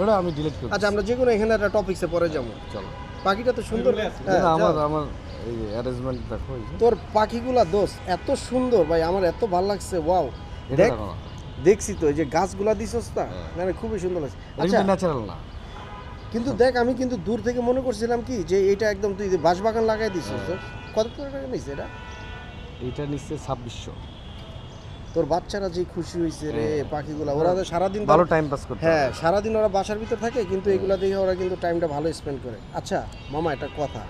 ওটা আমি ডিলিট করব আচ্ছা আমরা যে কোনো এখানে একটা টপিক্সে পরে যাব। চলো। পাখিটা তো সুন্দর। হ্যাঁ, আমার আমার এই অ্যারেঞ্জমেন্ট দেখো তোর পাখিগুলা দোষ এত সুন্দর ভাই আমার এত ভালো লাগছে ওয়াও দেখ দেখছি তো এই যে গাছগুলা দিছস না। মানে খুবই সুন্দর লাগছে। আচ্ছা কিন্তু ন্যাচারাল না। কিন্তু দেখ আমি কিন্তু দূর থেকে মনে করছিলাম কি যে এটা একদম তুই যে বাঁশবাগান লাগাই দিছিস হ্যাঁ। তো কত টাকা নিছে এটা? এটা নিচ্ছে ছাব্বিশশো। তোর বাচ্চারা যে খুশি হয়েছে রে হ্যাঁ। পাখিগুলা ওরা তো সারাদিন ভালো টাইম পাস করতে হ্যাঁ সারাদিন ওরা বাসার ভিতর থাকে কিন্তু এগুলা দেখে ওরা কিন্তু টাইমটা ভালো স্পেন্ড করে। আচ্ছা মামা একটা কথা।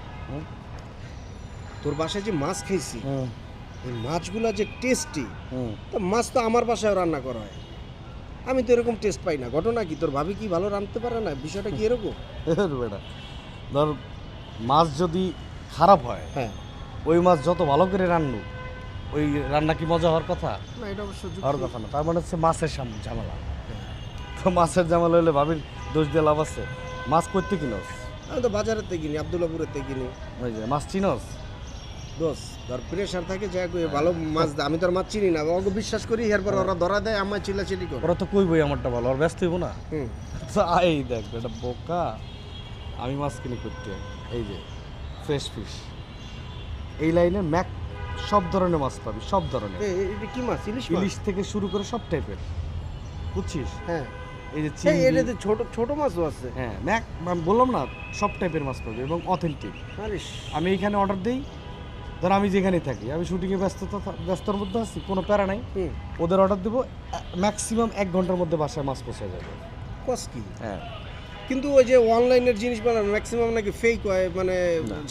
তোর বাসায় যে মাছ খেয়েছি এই মাছগুলা যে টেস্টি তো মাছ তো আমার বাসায় রান্না করা হয়। আমি তো এরকম টেস্ট পাই না। ঘটনা কি? তোর ভাবি কি ভালো রাঁধতে পারে না? বিষয়টা কি এরকম? বেটা ধর মাছ যদি খারাপ হয় হ্যাঁ। ওই মাছ যত ভালো করে রান্নু ওই রান্না কি মজা হওয়ার কথা? না এটা অবশ্য। হওয়ার কথা না। তার মানে হচ্ছে মাছের সাম- ঝামেলা। তো মাছের ঝামেলা হলে ভাবির দোষ দিয়ে লাভ আছে। মাছ করতে কিনস আমি তো বাজারের থেকে কিনি আবদুল্লাপুরের থেকে কিনি ওই যে মাছ চিনস? দোষ ধর প্রেশার থাকে যা ভালো মাছ আমি তো আর মাছ চিনি না ওকে বিশ্বাস করি এরপর ওরা ধরা দেয় আমার চিল্লাচিল্লি করে। ওরা তো কইবই আমারটা ভালো আর ব্যস্ত হইব না? হুম। এই দেখ এটা বোকা। আমি মাছ কিনি করতে এই যে ফ্রেশ ফিশ এই লাইনে ম্যাক সব ধরনের মাছ পাবি সব ধরনের। এটা কি মাছ? ইলিশ ইলিশ থেকে শুরু করে সব টাইপের। বুঝছিস? হ্যাঁ। এই যে এই চিংড়ি। এটাতে ছোট ছোট মাছও আছে। হ্যাঁ ম্যাক আমি বললাম না সব টাইপের মাছ পাবি এবং অথেন্টিক আমি এখানে অর্ডার দিই ধর আমি যেখানে থাকি আমি শুটিংয়ে ব্যস্ততা ব্যস্তর মধ্যে আছি কোনো প্যারা নাই। ওদের অর্ডার দেবো ম্যাক্সিমাম এক ঘণ্টার মধ্যে বাসায় মাছ পৌঁছে যাবে। কস কি? হ্যাঁ। কিন্তু ওই যে অনলাইনের জিনিস বানানো ম্যাক্সিমাম নাকি ফেক হয় মানে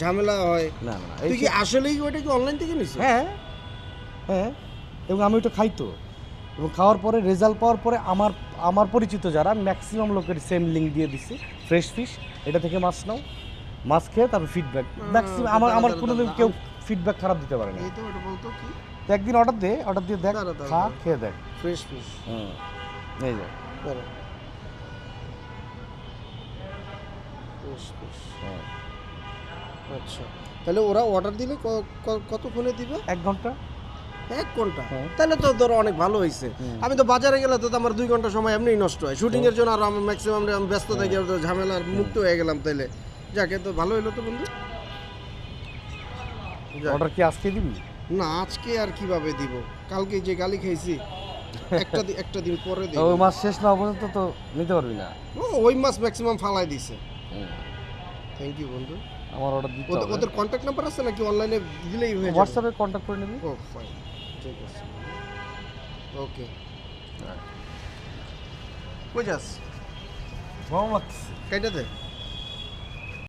ঝামেলা হয়। না না তুই কি আসলেই ওইটা কি অনলাইন থেকে নিছিস হ্যাঁ হ্যাঁ এবং আমি ওটা খাই তো। এবং খাওয়ার পরে রেজাল্ট পাওয়ার পরে আমার আমার পরিচিত যারা ম্যাক্সিমাম লোকের সেম লিঙ্ক দিয়ে দিচ্ছি ফ্রেশ ফিশ এটা থেকে মাছ নাও মাছ খেয়ে তারপর ফিডব্যাক ম্যাক্সিমাম আমার আমার কোনোদিন কেউ ফিডব্যাক খারাপ দিতে পারে না। এই তো ওটা বলতো কি? তো একদিন অর্ডার দে অর্ডার দিয়ে দেখ খা খেয়ে দেখ। ফ্রেশ ফিশ হুম এই যে। হ্যাঁ। আচ্ছা। তাহলে ওরা অর্ডার দিলে কতক্ষণে দিবে? এক ঘণ্টা। এক ঘণ্টা? হ্যাঁ। তাহলে তো ধরো অনেক ভালো হয়েছে আমি তো বাজারে গেলে তো আমার দুই ঘণ্টা সময় এমনিই নষ্ট হয়। শুটিং এর জন্য আর আমার ম্যাক্সিমাম আমি ব্যস্ত থাকি আর তো ঝামেলার মুক্ত হয়ে গেলাম তাইলে। যাকে তো ভালো হলো তো বন্ধু। অর্ডার কি আজকে দিবি? না আজকে আর কীভাবে দিব? কালকে যে গালি খেয়েছি একটা একটা দিন পরে দিব। ওই মাস শেষ না পর্যন্ত তো নিতে পারবি না। ওই মাস ম্যাক্সিমাম ফালাই দিছে। থ্যাংক ইউ বন্ধু। আমার অর্ডার দিতে ওদের- হবে। ওদের কন্ট্যাক্ট নাম্বার আছে নাকি? অনলাইনে দিলেই হয়ে যাবে। হোয়াটসঅ্যাপে কন্ট্যাক্ট করে নিবি। ও ফাইন ঠিক আছে। ওকে যাস? ভালো লাগছে কাইটা দে।